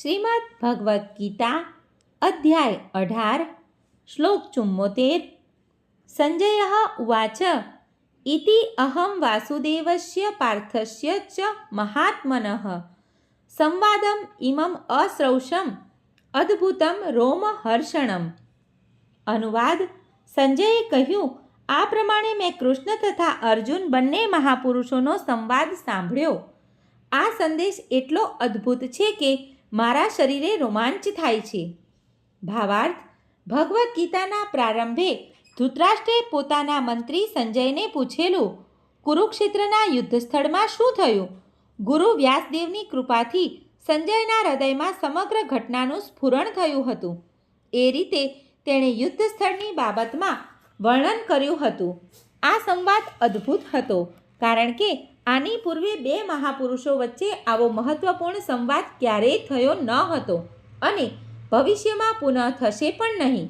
શ્રીમદ ભગવદ્ ગીતા, અધ્યાય અઢાર, શ્લોક ચુમ્મોતેર સંજય ઉવાચ, ઇતિ અહમ વાસુદેવસ્ય પાર્થસ્ય ચ મહાત્મન, સંવાદમ ઇમમ અશ્રૌષમ અદ્ભુતમ રોમહર્ષણમ અનુવાદ, સંજયે કહ્યું, આ પ્રમાણે મેં કૃષ્ણ તથા અર્જુન બંને મહાપુરુષોનો સંવાદ સાંભળ્યો. આ સંદેશ એટલો અદ્ભુત છે કે મારા શરીરે રોમાંચ થાય છે. ભાવાર્થ, ભગવદ્ ગીતાના પ્રારંભે ધૃતરાષ્ટ્રે પોતાના મંત્રી સંજયને પૂછેલું, કુરુક્ષેત્રના યુદ્ધસ્થળમાં શું થયું? ગુરુ વ્યાસદેવની કૃપાથી સંજયના હૃદયમાં સમગ્ર ઘટનાનું સ્ફુરણ થયું હતું. એ રીતે તેણે યુદ્ધ સ્થળની બાબતમાં વર્ણન કર્યું હતું. આ સંવાદ અદ્ભુત હતો, કારણ કે આની પૂર્વે બે મહાપુરુષો વચ્ચે આવો મહત્વપૂર્ણ સંવાદ ક્યારેય થયો ન હતો અને ભવિષ્યમાં પુનઃ થશે પણ નહીં.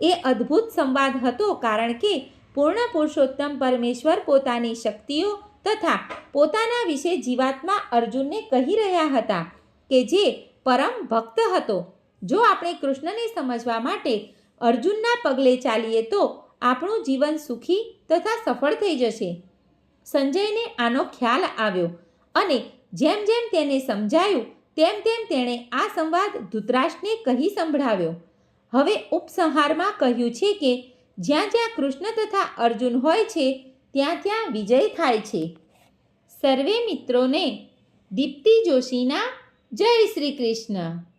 એ અદ્ભુત સંવાદ હતો કારણ કે પૂર્ણ પુરુષોત્તમ પરમેશ્વર પોતાની શક્તિઓ તથા પોતાના વિશે જીવાત્મા અર્જુનને કહી રહ્યા હતા કે જે પરમ ભક્ત હતો. જો આપણે કૃષ્ણને સમજવા માટે અર્જુનના પગલે ચાલીએ તો આપણું જીવન સુખી તથા સફળ થઈ જશે. સંજયને આનો ખ્યાલ આવ્યો અને જેમ જેમ તેને સમજાયું, તેમ તેમ તેણે આ સંવાદ ધૃતરાષ્ટ્રને કહી સંભળાવ્યો. હવે ઉપસંહારમાં કહ્યું છે કે, જ્યાં જ્યાં કૃષ્ણ તથા અર્જુન હોય છે, ત્યાં ત્યાં વિજય થાય છે. સર્વે મિત્રોને, દીપ્તિ જોશીના જય શ્રી કૃષ્ણ.